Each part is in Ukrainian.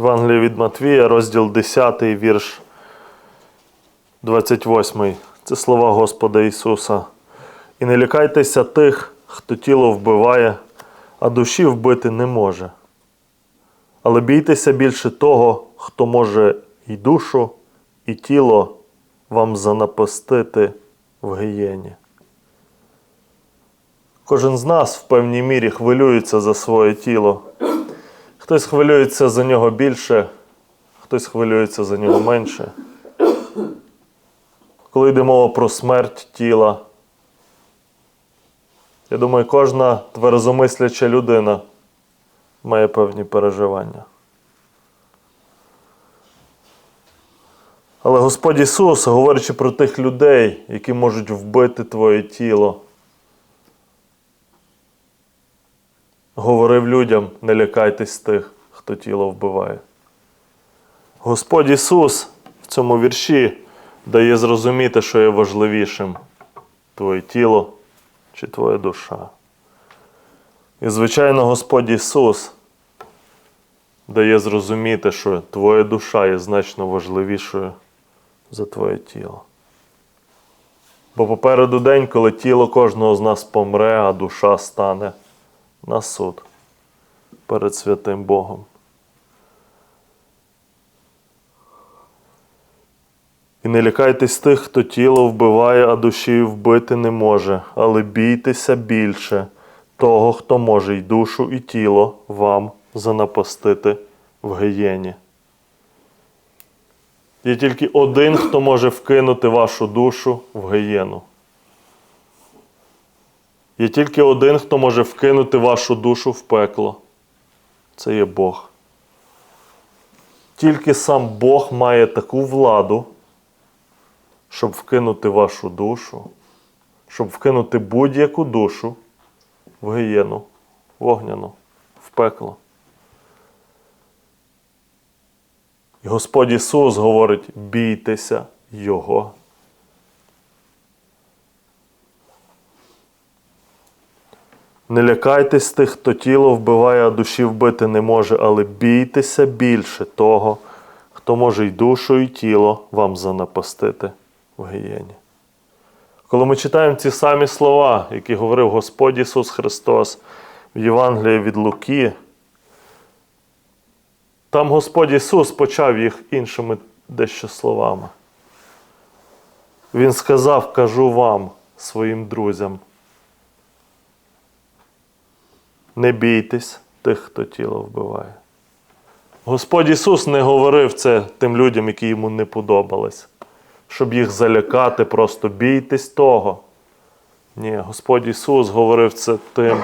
Євангелія від Матвія, розділ 10, вірш 28. Це слова Господа Ісуса. І не лякайтеся тих, хто тіло вбиває, а душі вбити не може. Але бійтеся більше того, хто може і душу, і тіло вам занапастити в гієні. Кожен з нас в певній мірі хвилюється за своє тіло. Хтось хвилюється за нього більше, хтось хвилюється за нього менше. Коли йде мова про смерть тіла, я думаю, кожна тверезомисляча людина має певні переживання. Але Господь Ісус, говорячи про тих людей, які можуть вбити твоє тіло, говорив людям: не лякайтесь тих, хто тіло вбиває. Господь Ісус в цьому вірші дає зрозуміти, що є важливішим твоє тіло чи твоя душа. І, звичайно, Господь Ісус дає зрозуміти, що твоя душа є значно важливішою за твоє тіло. Бо попереду день, коли тіло кожного з нас помре, а душа стане на суд перед святим Богом. І не лякайтесь тих, хто тіло вбиває, а душі вбити не може, але бійтеся більше того, хто може й душу, і тіло вам занапастити в гієні. Є тільки один, хто може вкинути вашу душу в гієну. Є тільки один, хто може вкинути вашу душу в пекло. Це є Бог. Тільки сам Бог має таку владу, щоб вкинути вашу душу, щоб вкинути будь-яку душу в гієну, вогняну, в пекло. І Господь Ісус говорить: бійтеся Його. Не лякайтесь тих, хто тіло вбиває, а душі вбити не може, але бійтеся більше того, хто може й душу, і тіло вам занапастити в гієні. Коли ми читаємо ці самі слова, які говорив Господь Ісус Христос в Євангелії від Луки, там Господь Ісус почав їх іншими дещо словами. Він сказав, кажу вам, своїм друзям. Не бійтесь тих, хто тіло вбиває. Господь Ісус не говорив це тим людям, які йому не подобались, щоб їх залякати, просто бійтесь того. Ні, Господь Ісус говорив це тим,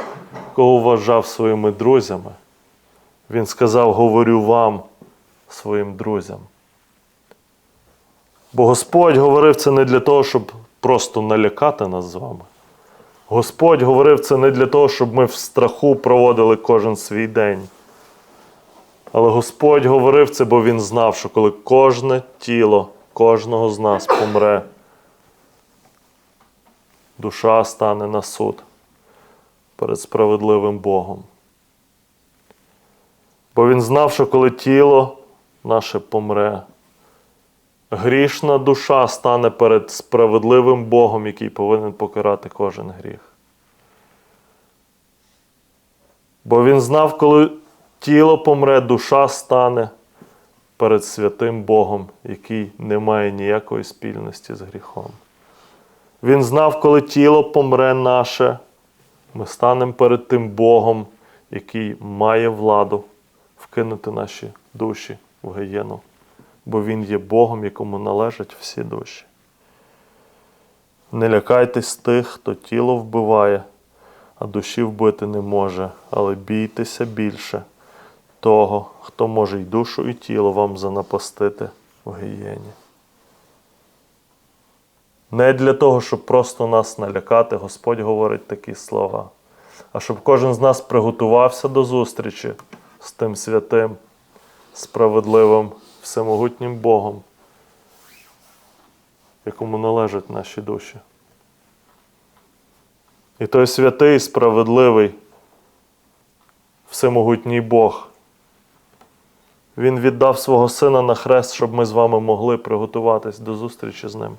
кого вважав своїми друзями. Він сказав: говорю вам, своїм друзям. Бо Господь говорив це не для того, щоб просто налякати нас з вами. Господь говорив це не для того, щоб ми в страху проводили кожен свій день. Але Господь говорив це, бо Він знав, що коли кожне тіло кожного з нас помре, душа стане на суд перед справедливим Богом. Бо Він знав, що коли тіло наше помре, грішна душа стане перед справедливим Богом, який повинен покарати кожен гріх. Бо він знав, коли тіло помре, душа стане перед святим Богом, який не має ніякої спільності з гріхом. Він знав, коли тіло помре наше, ми станемо перед тим Богом, який має владу вкинути наші душі в гієну бо Він є Богом, якому належать всі душі. Не лякайтесь тих, хто тіло вбиває, а душі вбити не може, але бійтеся більше того, хто може й душу, і тіло вам занапастити в гієні. Не для того, щоб просто нас налякати, Господь говорить такі слова, а щоб кожен з нас приготувався до зустрічі з тим святим, справедливим всемогутнім Богом, якому належать наші душі. І той святий, справедливий, всемогутній Бог, Він віддав свого сина на хрест, щоб ми з вами могли приготуватись до зустрічі з ним.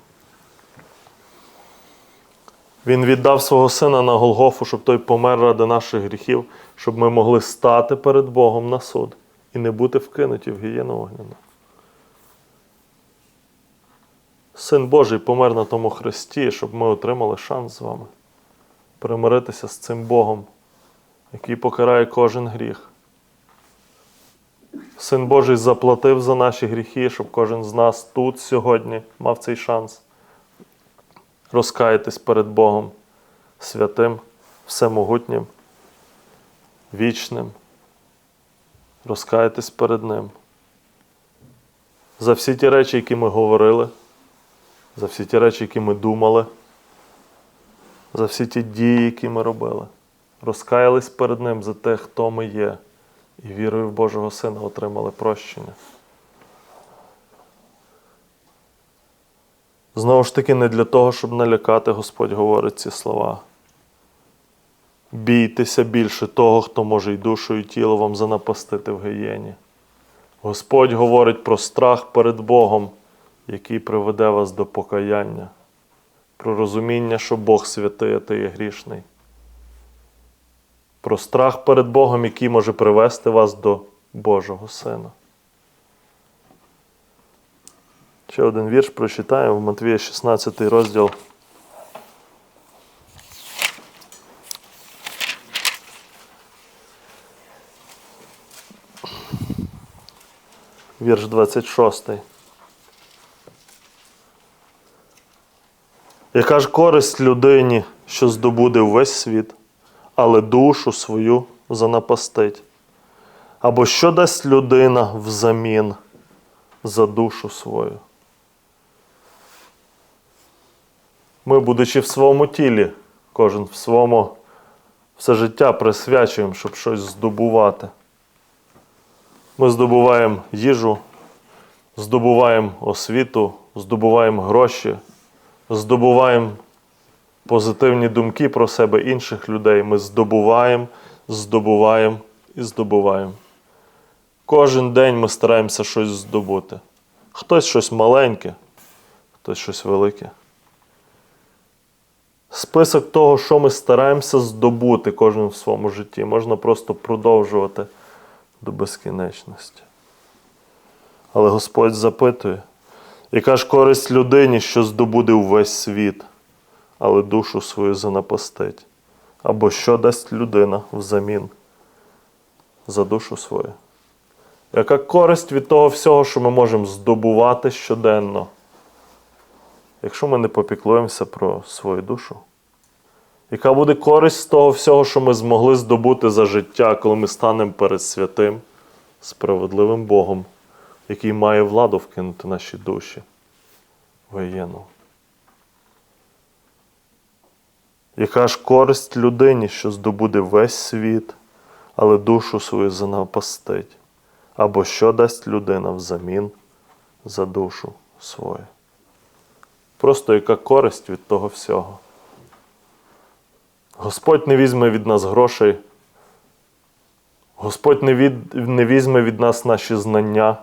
Він віддав свого сина на Голгофу, щоб той помер ради наших гріхів, щоб ми могли стати перед Богом на суд і не бути вкинуті в гієну огняну. Син Божий помер на тому хресті, щоб ми отримали шанс з вами примиритися з цим Богом, який покарає кожен гріх. Син Божий заплатив за наші гріхи, щоб кожен з нас тут сьогодні мав цей шанс розкаятись перед Богом святим, всемогутнім, вічним, розкаятись перед Ним. За всі ті речі, які ми говорили, за всі ті речі, які ми думали, за всі ті дії, які ми робили. Розкаялись перед Ним за те, хто ми є, і вірою в Божого Сина отримали прощення. Знову ж таки, не для того, щоб налякати, Господь говорить ці слова. Бійтеся більше того, хто може й душу, і тіло вам занапастити в гієні. Господь говорить про страх перед Богом, який приведе вас до покаяння, про розуміння, що Бог святий, а ти є грішний. Про страх перед Богом, який може привести вас до Божого Сина. Ще один вірш прочитаємо в Матвія 16 розділ. Вірш 26. Яка ж користь людині, що здобуде увесь світ, але душу свою занапастить? Або що дасть людина взамін за душу свою? Ми, будучи в своєму тілі, кожен в своєму все життя присвячуємо, щоб щось здобувати. Ми здобуваємо їжу, здобуваємо освіту, здобуваємо гроші, здобуваємо позитивні думки про себе інших людей. Ми здобуваємо, здобуваємо і здобуваємо. Кожен день ми стараємося щось здобути. Хтось щось маленьке, хтось щось велике. Список того, що ми стараємося здобути кожен в своєму житті, можна просто продовжувати до безкінечності. Але Господь запитує, яка ж користь людині, що здобуде увесь світ, але душу свою занапастить? Або що дасть людина взамін за душу свою? Яка користь від того всього, що ми можемо здобувати щоденно? якщо ми не попіклуємося про свою душу? Яка буде користь з того всього, що ми змогли здобути за життя, коли ми станемо перед святим, справедливим Богом, який має владу вкинути наші душі воєнну? Яка ж користь людині, що здобуде весь світ, але душу свою занапастить? Або що дасть людина взамін за душу свою? Просто яка користь від того всього. Господь не візьме від нас грошей. Господь не, від, не візьме від нас наші знання.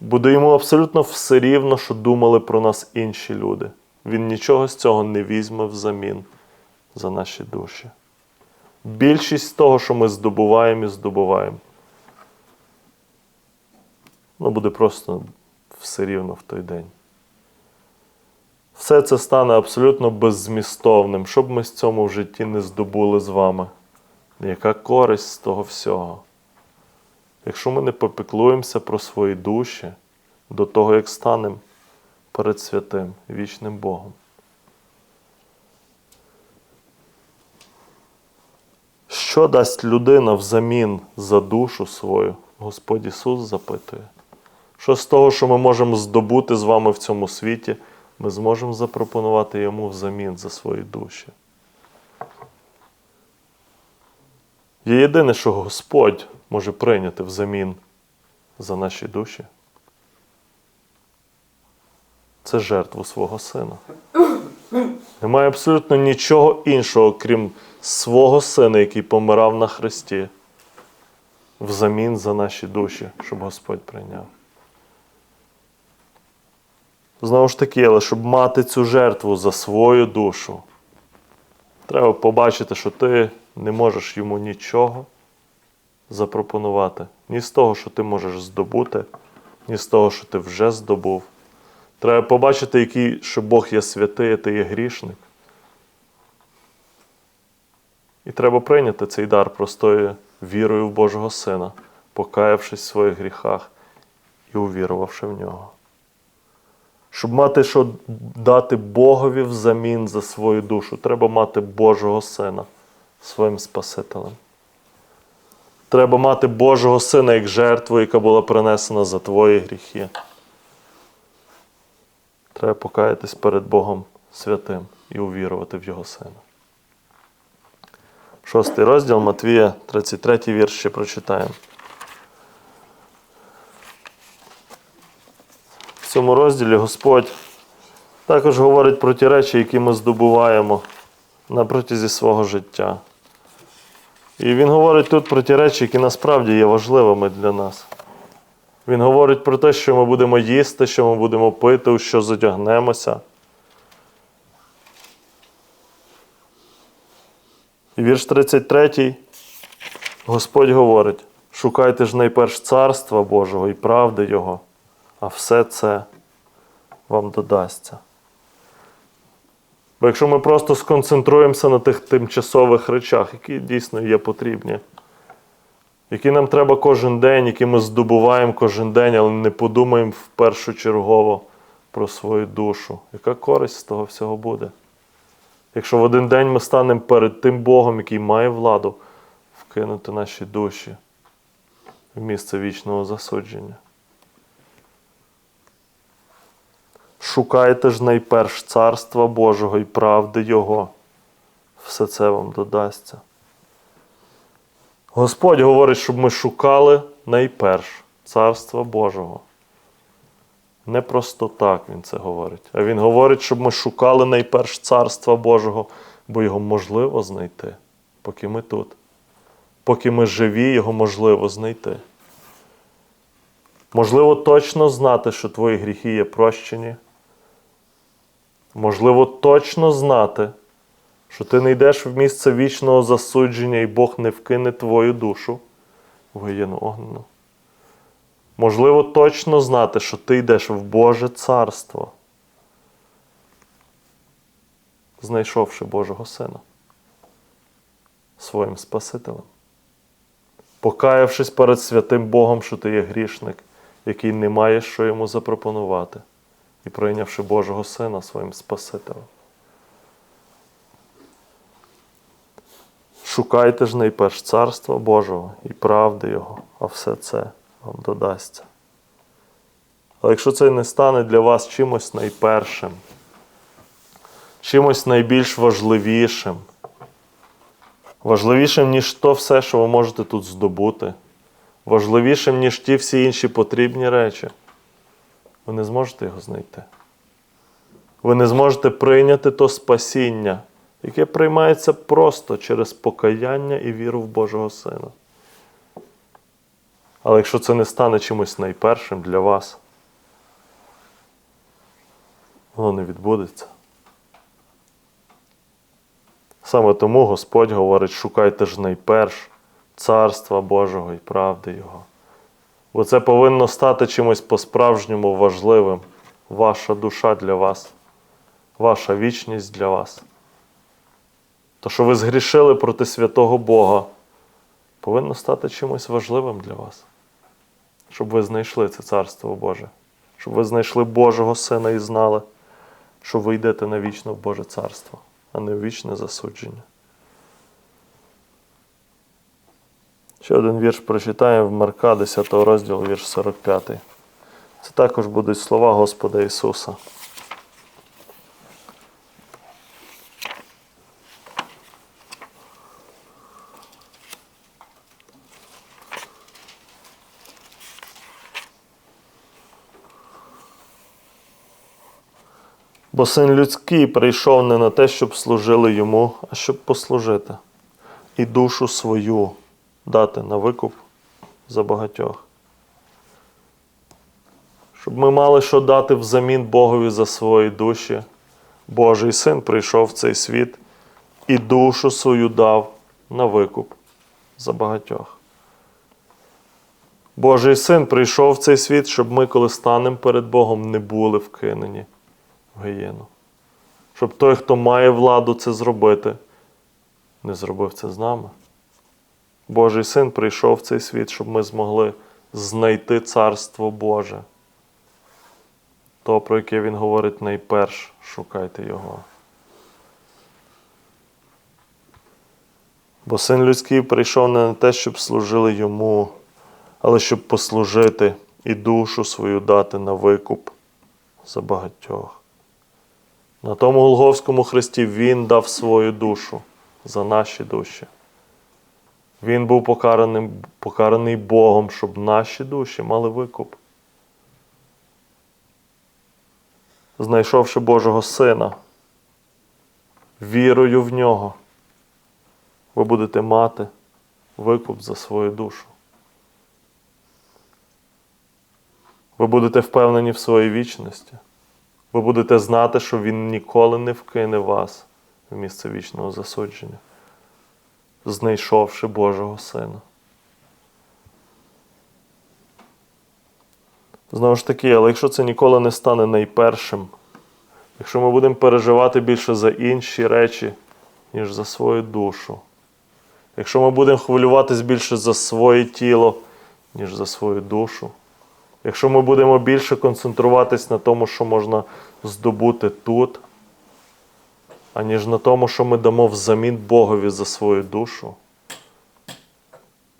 Буде йому абсолютно все рівно, що думали про нас інші люди. Він нічого з цього не візьме взамін за наші душі. Більшість того, що ми здобуваємо і здобуваємо, ну, буде просто все рівно в той день. Все це стане абсолютно беззмістовним, щоб ми з цьому в житті не здобули з вами. Яка користь з того всього? Якщо ми не попіклуємося про свої душі до того, як станемо перед святим, вічним Богом. Що дасть людина взамін за душу свою? Господь Ісус запитує. Що з того, що ми можемо здобути з вами в цьому світі, ми зможемо запропонувати йому взамін за свої душі. Є єдине, що Господь може прийняти взамін за наші душі. Це жертву свого сина. Немає абсолютно нічого іншого, крім свого сина, який помирав на хресті. взамін за наші душі, щоб Господь прийняв. Знову ж таки, але щоб мати цю жертву за свою душу, треба побачити, що ти не можеш йому нічого запропонувати. Ні з того, що ти можеш здобути, ні з того, що ти вже здобув. Треба побачити, який, що Бог є святий, а ти є грішник. І треба прийняти цей дар простою вірою в Божого Сина, покаявшись в своїх гріхах і увірувавши в нього. Щоб мати що дати Богові взамін за свою душу, треба мати Божого Сина своїм Спасителем. Треба мати Божого Сина як жертву, яка була принесена за твої гріхи. Треба покаятись перед Богом святим і увірувати в Його Сина. Шостий розділ Матвія, 33 вірш ще прочитаємо. В цьому розділі Господь також говорить про ті речі, які ми здобуваємо на протязі свого життя. І Він говорить тут про ті речі, які насправді є важливими для нас. Він говорить про те, що ми будемо їсти, що ми будемо пити, у що задягнемося. І вірш 33. Господь говорить: шукайте ж найперш царства Божого і правди Його, а все це вам додасться. Бо якщо ми просто сконцентруємося на тих тимчасових речах, які дійсно є потрібні, які нам треба кожен день, які ми здобуваємо кожен день, але не подумаємо в першу чергово про свою душу, яка користь з того всього буде? Якщо в один день ми станемо перед тим Богом, який має владу, вкинути наші душі в місце вічного засудження. Шукайте ж найперш царства Божого і правди Його. Все це вам додасться. Господь говорить, щоб ми шукали найперш царства Божого. Не просто так Він це говорить, а Він говорить, щоб ми шукали найперш царства Божого, бо його можливо знайти, поки ми тут. Поки ми живі, його можливо знайти. Можливо, точно знати, що твої гріхи є прощені. Можливо, точно знати, що ти не йдеш в місце вічного засудження і Бог не вкине твою душу в гієну огнену. Можливо, точно знати, що ти йдеш в Боже царство, знайшовши Божого Сина своїм Спасителем. Покаявшись перед святим Богом, що ти є грішник, який не має що йому запропонувати, і прийнявши Божого Сина своїм Спасителем. Шукайте ж найперш царства Божого і правди Його, а все це вам додасться. Але якщо це не стане для вас чимось найпершим, чимось найбільш важливішим, важливішим, ніж то все, що ви можете тут здобути, важливішим, ніж ті всі інші потрібні речі, ви не зможете його знайти. Ви не зможете прийняти то спасіння, яке приймається просто через покаяння і віру в Божого Сина. Але якщо це не стане чимось найпершим для вас, воно не відбудеться. Саме тому Господь говорить, шукайте ж найперш Царства Божого і правди Його. Бо це повинно стати чимось по-справжньому важливим. Ваша душа для вас, ваша вічність для вас. То, що ви згрішили проти святого Бога, повинно стати чимось важливим для вас. Щоб ви знайшли це Царство Боже, щоб ви знайшли Божого Сина і знали, що ви йдете навічно в Боже Царство, а не в вічне засудження. Ще один вірш прочитаємо в Марка, 10 розділу, вірш 45. Це також будуть слова Господа Ісуса. Бо син людський прийшов не на те, щоб служили йому, а щоб послужити і душу свою дати на викуп за багатьох. Щоб ми мали що дати взамін Богові за свої душі. Божий син прийшов в цей світ і душу свою дав на викуп за багатьох. Божий син прийшов в цей світ, щоб ми, коли станемо перед Богом, не були вкинені в гієну. Щоб той, хто має владу це зробити, не зробив це з нами. Божий син прийшов в цей світ, щоб ми змогли знайти Царство Боже. То, про яке він говорить найперш, шукайте його. Бо син людський прийшов не на те, щоб служили йому, але щоб послужити і душу свою дати на викуп за багатьох. На тому Голговському хресті Він дав свою душу за наші душі. Він був покараний, покараний Богом, щоб наші душі мали викуп. Знайшовши Божого Сина, вірою в нього, ви будете мати викуп за свою душу. Ви будете впевнені в своїй вічності. Ви будете знати, що Він ніколи не вкине вас в місце вічного засудження, знайшовши Божого Сина. Знову ж таки, але якщо це ніколи не стане найпершим, якщо ми будемо переживати більше за інші речі, ніж за свою душу, якщо ми будемо хвилюватись більше за своє тіло, ніж за свою душу, якщо ми будемо більше концентруватись на тому, що можна здобути тут, аніж на тому, що ми дамо взамін Богові за свою душу,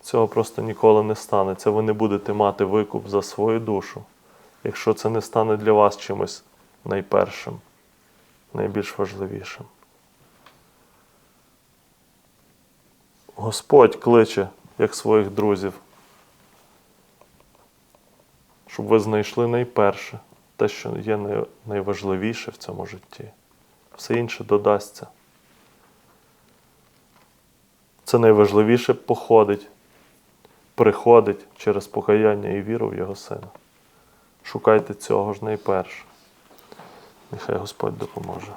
цього просто ніколи не станеться. Ви не будете мати викуп за свою душу, якщо це не стане для вас чимось найпершим, найбільш важливішим. Господь кличе, як своїх друзів, щоб ви знайшли найперше те, що є найважливіше в цьому житті. Все інше додасться. Це найважливіше походить, приходить через покаяння і віру в Його Сина. Шукайте цього ж найперше. Нехай Господь допоможе.